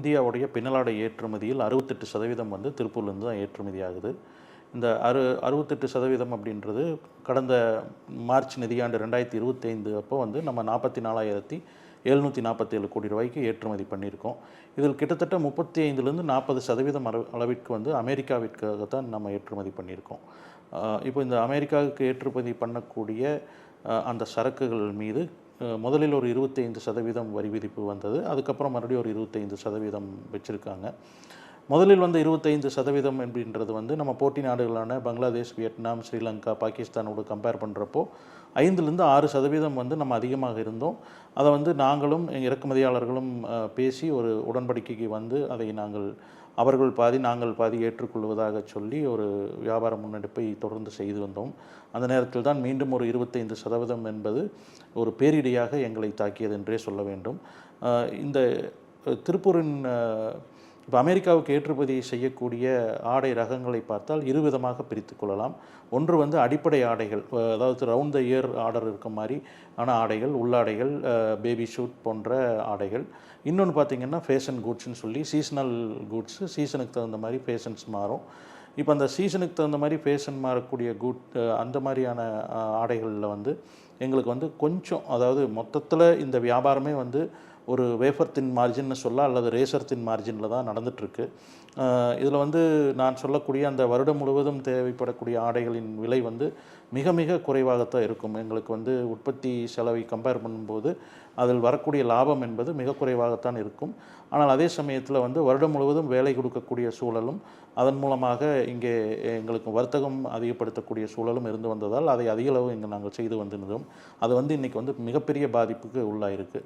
இந்தியாவுடைய பின்னலாடை ஏற்றுமதியில் அறுபத்தெட்டு சதவீதம் வந்து திருப்பூர்லேருந்து தான் ஏற்றுமதி ஆகுது இந்த அறு அறுபத்தெட்டு சதவீதம் அப்படின்றது கடந்த மார்ச் நிதியாண்டு ரெண்டாயிரத்தி இருபத்தைந்து அப்போ வந்து நம்ம நாற்பத்தி நாலாயிரத்தி எழுநூற்றி நாற்பத்தேழு கோடி ரூபாய்க்கு ஏற்றுமதி பண்ணியிருக்கோம். இதில் கிட்டத்தட்ட முப்பத்தி ஐந்துலேருந்து நாற்பது சதவீதம் அளவிற்கு வந்து அமெரிக்காவிற்காக தான் நம்ம ஏற்றுமதி பண்ணியிருக்கோம். இப்போ இந்த அமெரிக்காவுக்கு ஏற்றுமதி பண்ணக்கூடிய அந்த சரக்குகள் மீது முதலில் ஒரு இருபத்தைந்து சதவீதம் வரி விதிப்பு வந்தது. அதுக்கப்புறம் மறுபடியும் ஒரு இருபத்தைந்து சதவீதம் வச்சுருக்காங்க. முதலில் வந்து இருபத்தைந்து சதவீதம் அப்படின்றது வந்து நம்ம போட்டி நாடுகளான பங்களாதேஷ் வியட்நாம் ஸ்ரீலங்கா பாகிஸ்தானோடு கம்பேர் பண்ணுறப்போ ஐந்துலேருந்து ஆறு சதவீதம் வந்து நம்ம அதிகமாக இருந்தோம். அதை வந்து நாங்களும் இறக்குமதியாளர்களும் பேசி ஒரு உடன்படிக்கைக்கு வந்து அதை நாங்கள் அவர்கள் பாதி நாங்கள் பாதி ஏற்றுக்கொள்வதாக சொல்லி ஒரு வியாபார முன்னெடுப்பை தொடர்ந்து செய்து வந்தோம். அந்த நேரத்தில் தான் மீண்டும் ஒரு இருபத்தைந்து சதவீதம் என்பது ஒரு பேரிடியாக எங்களை தாக்கியது என்றே சொல்ல வேண்டும். இந்த திருப்பூரின் இப்போ அமெரிக்காவுக்கு ஏற்றுமதி செய்யக்கூடிய ஆடை ரகங்களை பார்த்தால் இரு விதமாக பிரித்து கொள்ளலாம். ஒன்று வந்து அடிப்படை ஆடைகள் அதாவது ரவுண்ட் த இயர் ஆர்டர் இருக்க மாதிரி ஆன ஆடைகள் உள்ளாடைகள் பேபி ஷூட் போன்ற ஆடைகள். இன்னொன்று பார்த்தீங்கன்னா ஃபேஷன் குட்ஸ்னு சொல்லி சீசனல் குட்ஸு சீசனுக்கு தகுந்த மாதிரி ஃபேஷன்ஸ் மாறும். இப்போ அந்த சீசனுக்கு தகுந்த மாதிரி ஃபேஷன் மாறக்கூடிய குட் அந்த மாதிரியான ஆடைகளில் வந்து எங்களுக்கு வந்து கொஞ்சம் அதாவது மொத்தத்தில் இந்த வியாபாரமே வந்து ஒரு வேஃபர் தின் மார்ஜின்னு சொல்ல அல்லது ரேசர் தின் மார்ஜினில் தான் நடந்துகிட்ருக்கு இதில் வந்து நான் சொல்லக்கூடிய அந்த வருடம் முழுவதும் தேவைப்படக்கூடிய ஆடைகளின் விலை வந்து மிக மிக குறைவாகத்தான் இருக்கும். எங்களுக்கு வந்து உற்பத்தி செலவை கம்பேர் பண்ணும்போது அதில் வரக்கூடிய லாபம் என்பது மிக குறைவாகத்தான் இருக்கும். ஆனால் அதே சமயத்தில் வந்து வருடம் முழுவதும் வேலை கொடுக்கக்கூடிய சூழலும் அதன் மூலமாக இங்கே எங்களுக்கு வர்த்தகம் அதிகப்படுத்தக்கூடிய சூழலும் இருந்து வந்ததால் அதை அதிகளவு இங்கே நாங்கள் செய்து வந்திருந்தோம். அது வந்து இன்றைக்கி வந்து மிகப்பெரிய பாதிப்புக்கு உள்ளாயிருக்கு.